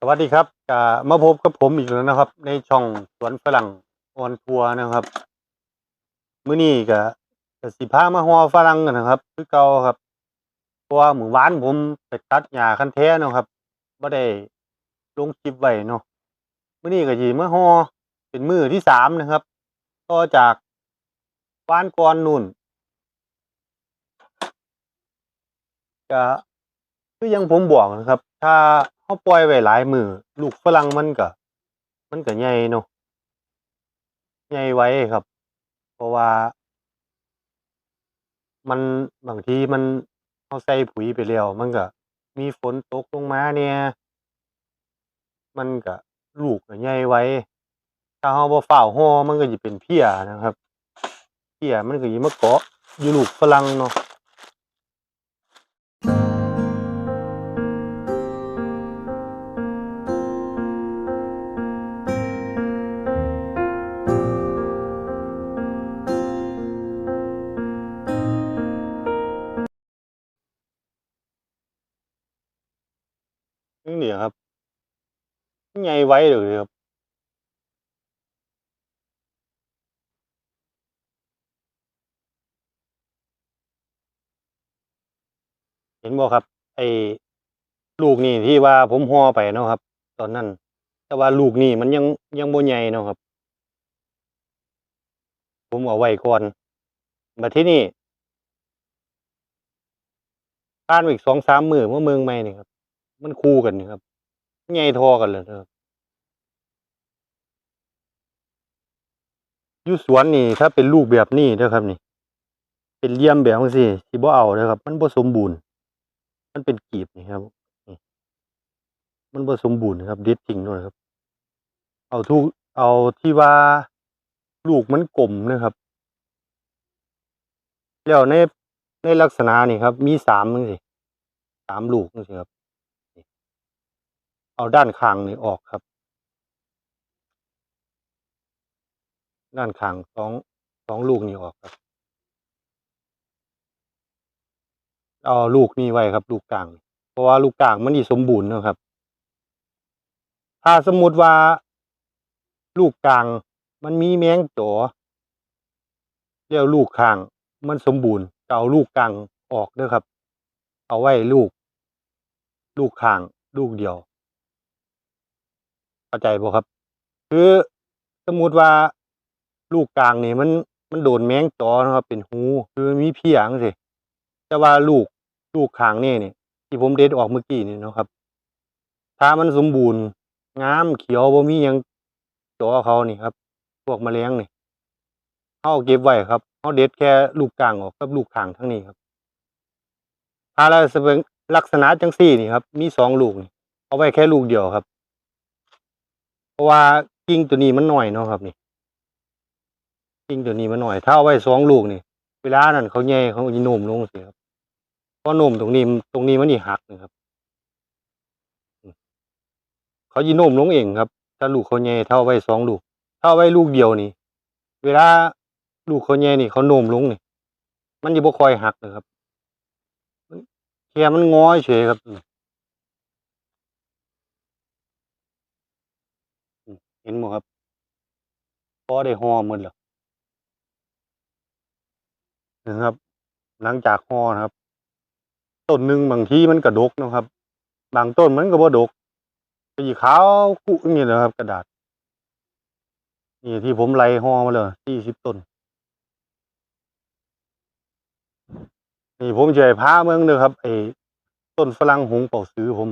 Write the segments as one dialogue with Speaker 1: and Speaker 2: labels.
Speaker 1: สวัสดีครับกมาพบกับผมอีกแล้วนะครับ ในช่องสวนฝรั่งออนทัวร์นะครับมื้อนี้ก็ก็สิพามาฮอฝรั่งกันนะครับ คือเก่าครับเพราะว่ามื้อวานผมไปตัดหญ้าคันแท้นะครับบ่ได้ลงคลิปไว้เนาะมื้อนี้ก็สิมาฮอเป็นมื้อที่สามนะครับต่อจากวานก่อนนู่นก็คือยังผมบอกนะครับ ถ้า เฮาปล่อยไว้หลายมือลูกฝรั่งมันก็มันก็ใหญ่เนาะใหญ่ไว้ครับ เพราะว่า มันบางทีมันเฮาใส่ปุ๋ยไปแล้วมันก็มีฝนตกลงมาแหน่ย มันก็ลูกก็ใหญ่ไวถ้าเฮาบ่ฟ้าวฮอมันก็สิเป็นเพี้ยนะครับเพี้ยมันก็สิมาเกาะอยู่ลูกฝรั่งเนาะ ใหญ่ไวเลยครับเห็นบ่ครับ ไอ้ลูกนี่ที่ว่าผมห่อไปเนาะครับ ตอนนั้น แต่ว่าลูกนี่มันยังยังบ่ใหญ่เนาะครับ ผมเอาไว้ก่อนบัดทีนี้ผ่านอีก2-3มื้อมาเบิ่งใหม่นี่ครับ มันคู่กันนี่ครับใหญ่ทอกันเลยครับ อยู่สวนนี่ ถ้าเป็นลูกแบบนี้เด้อครับนี่ เป็นเลี่ยมแบบจั่งซี้สิบ่เอาเด้อครับ มันบ่สมบูรณ์ มันเป็นกีบนี่ครับนี่มันบ่สมบูรณ์ครับเด็ดทิ้งโลดครับ เอาทุกเอาที่ว่าลูกมันกลมนะครับแล้วในในลักษณะนี่ครับ มี3จังซี้3ลูกจังซี้ครับ เอาด้านข้างนี่ออกครับ ด้านข้างสองสองลูกนี่ออกครับ เอาลูกนี่ไว้ครับ ลูกกลาง เพราะว่าลูกกลางมันสิสมบูรณ์นะครับ ถ้าสมมุติว่า ลูกกลางมันมีแมงจ๋อแล้วลูกข้างมันสมบูรณ์เอาลูกกลางออกเด้อครับ เอาไว้ลูก ลูกข้าง ลูกเดียวเข้าใจบ่ครับ คือสมมุติว่า ลูกกลางนี่มันมันโดนแมงจ๋อนะครับ เป็นหูคือมีเพลี้ยงซี้แต่ว่าลูกลูกขางนี่นี่ที่ผมเด็ดออกเมื่อกี้นี่นะครับ ถ้ามันสมบูรณ์งามเขียวบ่มียังจอเขานี่ครับ พวกแมลงนี่เราเก็บไว้ครับเราเด็ดแค่ลูกกลางออกกับลูกขางทางนี้ครับถ้าลักษณะลักษณะจังซี่นี่ครับ มีสองลูกนี่เอาไว้แค่ลูกเดียวครับ เพราะว่ากิ่งตัวนี้มันหน้อยเนาะครับนี่ กิ่งตัวนี้มันน้อยถ้าเอาไว้สองลูกนี่ เวลานั้นเขาแย่เขาสิโน้มลงจังซี้ครับเพอโน้มตรงนี้ตรงนี้มันสิหักนะครับ เขาสิโน้มลงเองครับ ถ้าลูกเขาใหญ่ถ้าเอาไว้สองลูกถ้าเอาไว้ลูกเดียวนี่ เวลาลูกเขาใหญ่นี่เขาโน้มลงนี่ มันสิบ่คอยหักนะครับแค่มันง้อเฉยครับเห็นบ่ครับพอได้ห่อหมดแล้ว นะครับ หลังจากห่อนะครับ ต้นหนึ่งบางทีมันก็ดกนะครับ บางต้นมันก็บ่ดกสีขาวกุอย่างงี้แหละครับ กระดาษ นี่ที่ผมไล่ห่อมาแล้ว40ต้น นี่ผมสิให้พาเบิ่งเด้อครับไอ้ต้นฝรั่งหงเป่าสือผม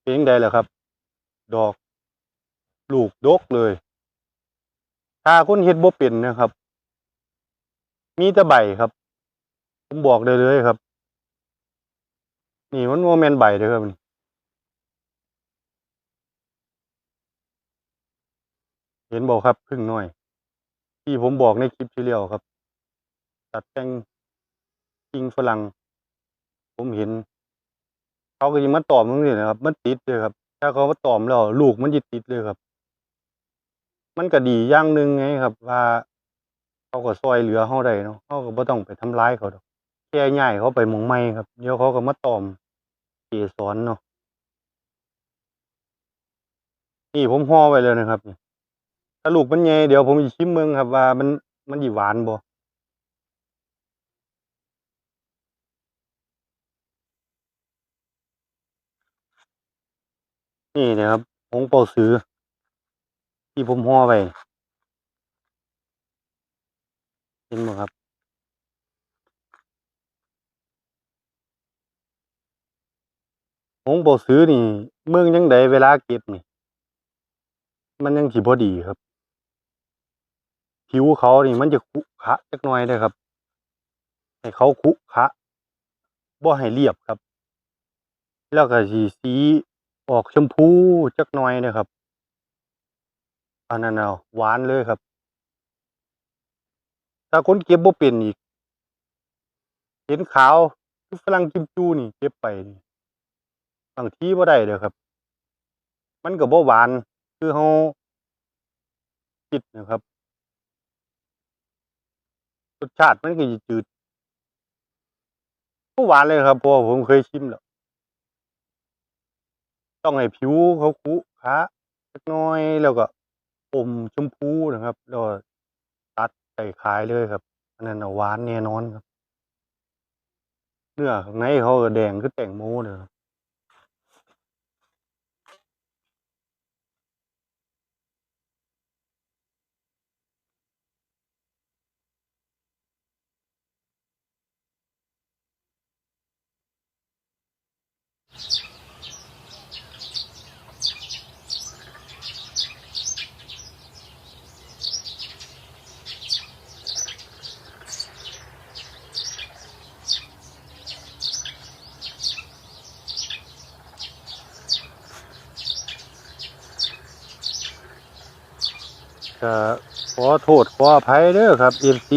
Speaker 1: เป็นจั่งใดล่ะครับ ดอก ลูกดกเลย ถ้าคนเฮ็ดบ่เป็นนะครับ มีแต่ใบครับ ผมบอกได้เลยครับ นี่มันบ่แม่นใบเด้อครับนี่เห็นบ่ครับผึ้งน้อย ที่ผมบอกในคลิปที่แล้วครับ ตัดแต่งกิ่งฝรั่งผมเห็น เขาก็สิมาตอมจังซี่นะครับ มันติดเลยครับ ถ้าเขามาตอมแล้ว ลูกมันสิติดเลยครับ มันก็ดีอย่างหนึ่งไงครับ ว่า เขาก็ช่วยเหลือเราได้เนาะเราก็บ่ต้องไปทำร้ายเขาดอกแค่ย้ายเขาไปมองใหม่ครับเดี๋ยวเขาก็มาตอมเกสรเนาะนี่ผมห่อไว้เลยนะครับนี่ถ้าลูกมันใหญ่เดี๋ยวผมสิชิมเบิ่งครับว่ามันมันสิหวานบ่นี่นะครับผงเป่าซื้อที่ผมห่อไว้ เห็นบ่ครับผงเป่ซื้อนี่ เมืองจังไดเวลาเก็บนี่ มันยังสิบ่ดีครับ ผิวเขานี่มันจะขรุขะจักหน่อยเด้อครับ ให้เขาขรุขะบ่ให้เรียบครับ แล้วก็สิสีออกชมพูจักหน่อยเด้อครับอันนั้นน่ะหวานเลยครับ ถ้าคนเก็บบ่เป็นอีก เห็นขาวคือฝรั่งกิมจูนี่ เก็บไปบางทีบ่ได้เด้อครับ มันก็บ่หวาน คือเราคิดนะครับรสชาติมันก็สิจืดบ่หวานเลยครับเพราะว่าผมเคยชิมแล้วต้องให้ผิวเขาขรุขระจักน่อยแล้วก็อมชมพูนะครับแล้ว ส่ขายเลยครับ อันนั้นหวานแน่นอนครับ เนื้อข้างในเขาแดงคือแตงโมเลยครับ ก็ขอโทษขออภัยเด้อครับ FC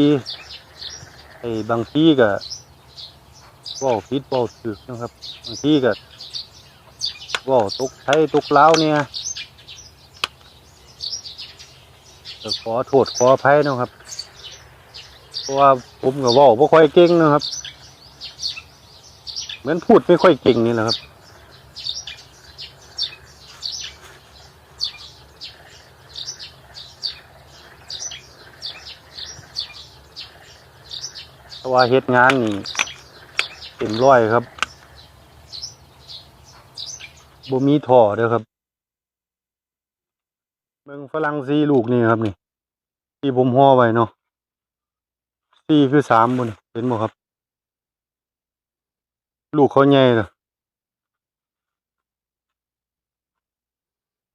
Speaker 1: ไอ้บางทีก็ว้าผิดเว้าถูกนะครับ บางทีก็ว้าตกไทยตกลาวเนี่ยก็ขอโทษขออภัยเนาะครับเพราะว่าผมก็เว้าบ่ค่อยเก่งนะครับ เหมือนพูดไม่ค่อยเก่งนี่แหละครับ เพราะว่าเฮ็ดงานนี่เต็มร้อยครับบ่มีท่อเด้อครับเบิ่งฝรั่งสี่ลูกนี่ครับนี่ ที่ผมห่อไว้เนาะสี่คือสามบนเห็นบ่ครับ ลูกเขาใหญ่เด้อ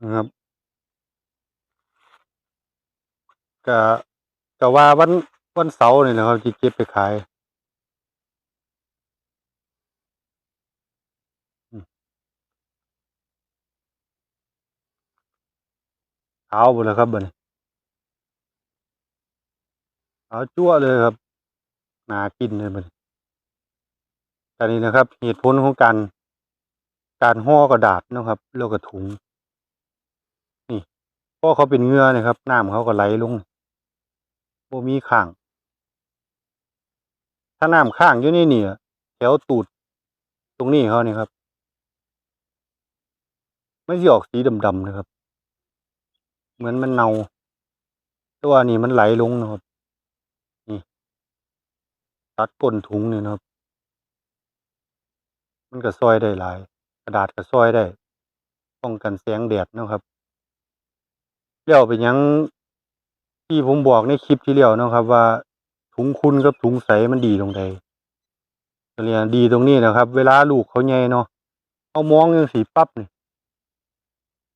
Speaker 1: นะครับก็ก็ว่าวัน วันเสาร์นี่แหละครับสิเก็บไปขายอืมขาวหมดแล้วครับบัดนี้ขาวจั๊วเลยครับน่ากินเลยบันแต่นี่นะครับ เหตุผลของการ การห่อกระดาษนะครับแล้วก็ถุง นี่พ่อเขาเป็นเงื่อนี่ครับน้ำเขาก็ไหลลงบ่มีค้าง ถ้าน้ำค้างอยู่ในนี่อะแถวตูด ตรงนี้เขานี่ครับไมันสิออกสีดำๆนะครับ เหมือนมันเน่าต่ว่านี่มันไหลลงนะครับนี่ตัดก้นถุงนี่นะครับ มันก็ช่วยได้หลาย กระดาษก็ช่วยได้ป้องกันแสงแดดนะครับแล้วเป็นหยังที่ผมบอกในคลิปที่แล้วนะครับว่า ถุงคุณกับถุงใสมันดีตรงใดเนี่ยดีตรงนี้นะครับ เวลาลูกเขาใหญ่เนาะเอามองจังซี่ปั๊บนี่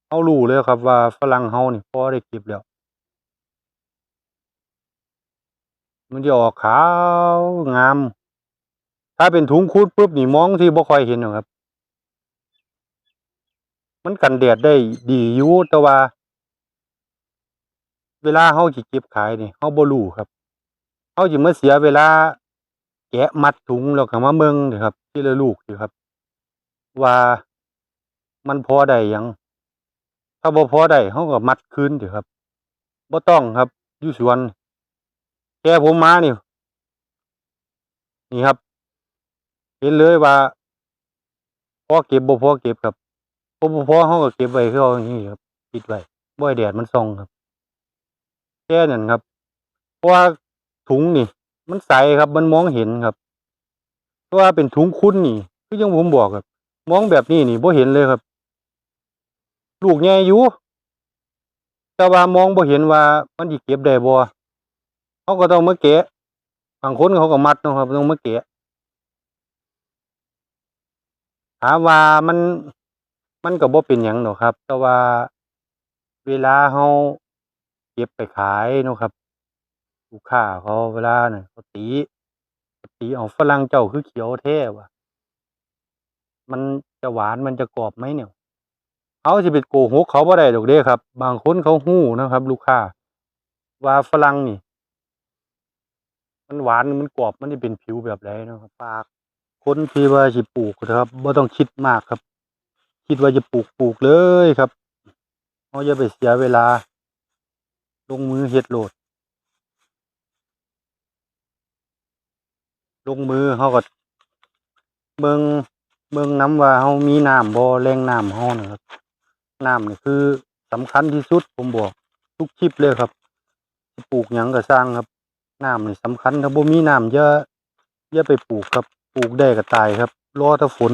Speaker 1: เรารู้เลยครับว่าฝรั่งเรานี่พอได้เก็บแล้ว มันสิออกขาวงาม ถ้าเป็นถุงคูดปุ๊บนี่มองสิบ่ค่อยเห็นหรอกครับ มันกันแดดได้ดีอยู่แต่ว่า เวลาเราสิเก็บขายนี่เราบ่รู้ครับ เราสิมาเสียเวลา แกะมัดถุงแล้วก็มาเบิ่งนี่ครับที่ละลูกนี่ครับ ว่ามันพอได้ยัง ถ้าบ่พอได้เราก็มัดคืนสิครับบ่ต้องครับอยู่สวนแค่ผมมานี่นี่ครับ เห็นเลยว่าพอเก็บบ่พอเก็บครับบ่บ่พอเราก็เก็บไว้คือเอาอย่างงี้ครับปิดไว้บ่ให้แดดมันส่องครับแค่นั้นครับเพราะว่า ถุงนี่ มันใสครับมันมองเห็นครับเพราะว่าเป็นถุงคุ้นนี่คือยังผมบอกครับ มองแบบนี้นี่บ่เห็นเลยครับ ลูกใหญ่อยู่แต่ว่ามองบ่เห็นว่ามันสิเก็บได้บ่เขาก็ต้องมาแกะบางคนเขาก็มัดนะครับต้องมาแกะถามว่ามันมันก็บ่เป็นหยังดอกครับ แต่ว่าเวลาเราเก็บไปขายนะครับ ลูกค้าเขาเวลาน่ะเขาติเขาติเอาฝรั่งเจ้าคือเขียวแท้ว่ะ มันจะหวานมันจะกรอบไหมเนี่ยเขาสิไปโกหกเขาบ่ได้ดอกเด้ครับ บางคนเขาฮู้นะครับ ลูกค้าว่าฝรั่งนี่ มันหวานมันกรอบมันสิเป็นผิวแบบใดเนาะครับฝากคนที่ว่าสิปลูกนะครับบ่ต้องคิดมากครับ คิดว่าจะปลูกปลูกเลยครับเราอย่าไปเสียเวลา ลงมือเฮ็ดโหลด ลงมือเขาก็เบิงเบิงน้ำว่าเขามีน้ำบ่แรงน้ำเขานะครับน้ำนี่คือสำคัญที่สุดผมบอกทุกคลิปเลยครับปลูกหยังก็สร้างครับน้ำนี่สำคัญถ้าบ่มีน้ำอย่าอย่าไปปลูกครับปลูกได้ก็ตายครับรอแต่ฝน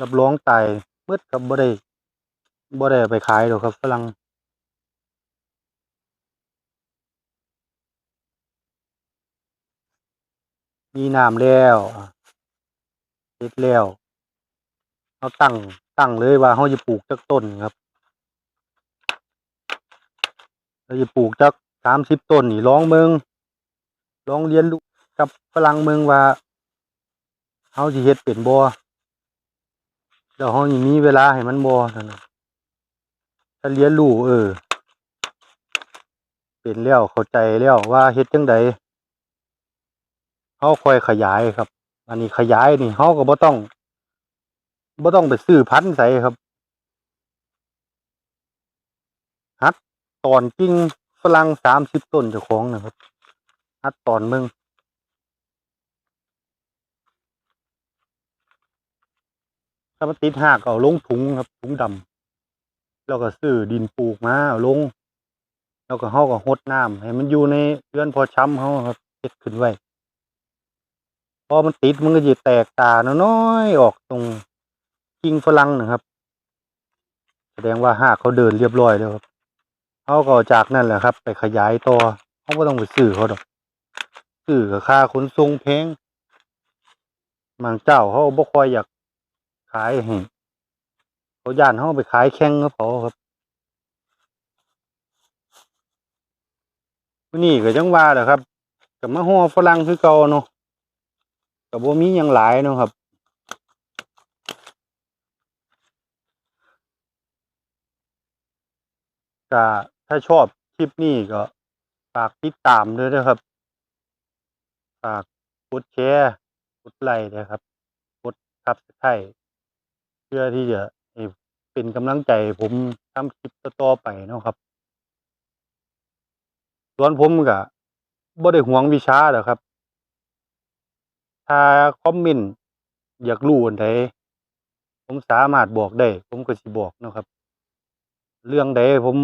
Speaker 1: รับรองตายหมืดครับบ่ได้บ่ได้ไปขายดอกครับฝรั่ง มีน้ำแล้วเสร็จแล้วเราตั้งตั้งเลยว่าเราจะปลูกจักต้นครับเราจะปลูกจักสามสิบต้นนี่ลองเมืองลองเรียนรู้กับฝรั่งเมืองว่าเราสิเฮ็ดเป็นบ่แล้วเราสิมีเวลาให้มันบ่อนะถ้าเรียนรู้เออ เป็นแล้วเข้าใจแล้วว่าเฮ็ดจังได เราค่อยขยายครับ อันนี้ขยายนี่เราก็บ่ต้องบ่ต้องไปซื้อพันธุ์ใส่ครับหัดตอนกิ่งฝรั่งสามสิบต้นเจ้าของนะครับหัดตอนเมืองถ้ามันติดหากเอาลงถุงครับถุงดำแล้วก็ซื้อดินปลูกมาเอาลง แล้วก็เฮาก็รดน้ำให้มันอยู่ในเรือนพอช้ำเฮาครับเฮ็ดขึ้นไว้ พอมันติดมันก็จะแตกตาน้อยๆออกตรงกิ่งฝรั่งนะครับ แสดงว่าหากเขาเดินเรียบร้อยแล้วครับเขาก็จากนั่นแหละครับ ไปขยายต่อเขาก็ต้องไปซื้อเขาดอกซื้อกับค่าขนส่งแพงบางเจ้าเขาบ่ค่อยอยากขายให้เขาย่านเขาไปขายแข่งกับเขาครับนี้ก็จังว่าแหละครับก็มาฮ้อฝรั่งคือเก่าเนาะ ก็บ่มีหยังหลายนะครับก็ถ้าชอบคลิปนี้ก็ฝากติดตามด้วยนะครับ ฝากกดแชร์กดไลค์นะครับกด Subscribe เพื่อที่จะเป็นกำลังใจผมทำคลิปต่อๆไปนะครับส่วนผมก็บ่ได้หวงวิชาดอกครับ ถ้าคอมเมนต์อยากรู้อันใดผมสามารถบอกได้ ผมก็สิบอกนะครับ เรื่องใดผม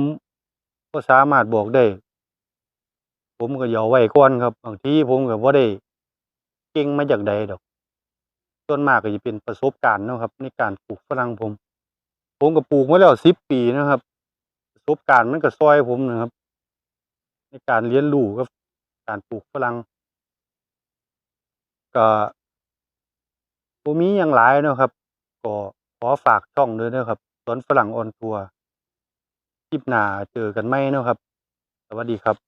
Speaker 1: บ่สามารถบอกได้ ผมก็อย่าเอาไว้ก่อนครับบางทีผมก็บ่ได้เก่งมาจากใดดอกส่วนมากก็สิเป็นประสบการณ์นะครับ ในการปลูกฝรั่งผม ผมก็ปลูกมาแล้ว10ปีนะครับ ประสบการณ์มันก็ช่วยผมนะครับ ในการเรียนรู้กับการปลูกฝรั่ง ก็บ่มีหยังหลายเนาะครับ ก็ขอฝากช่องด้วยเด้อครับ สวนฝรั่งออนทัวร์ คลิปหน้าเจอกันใหม่เนาะครับ สวัสดีครับ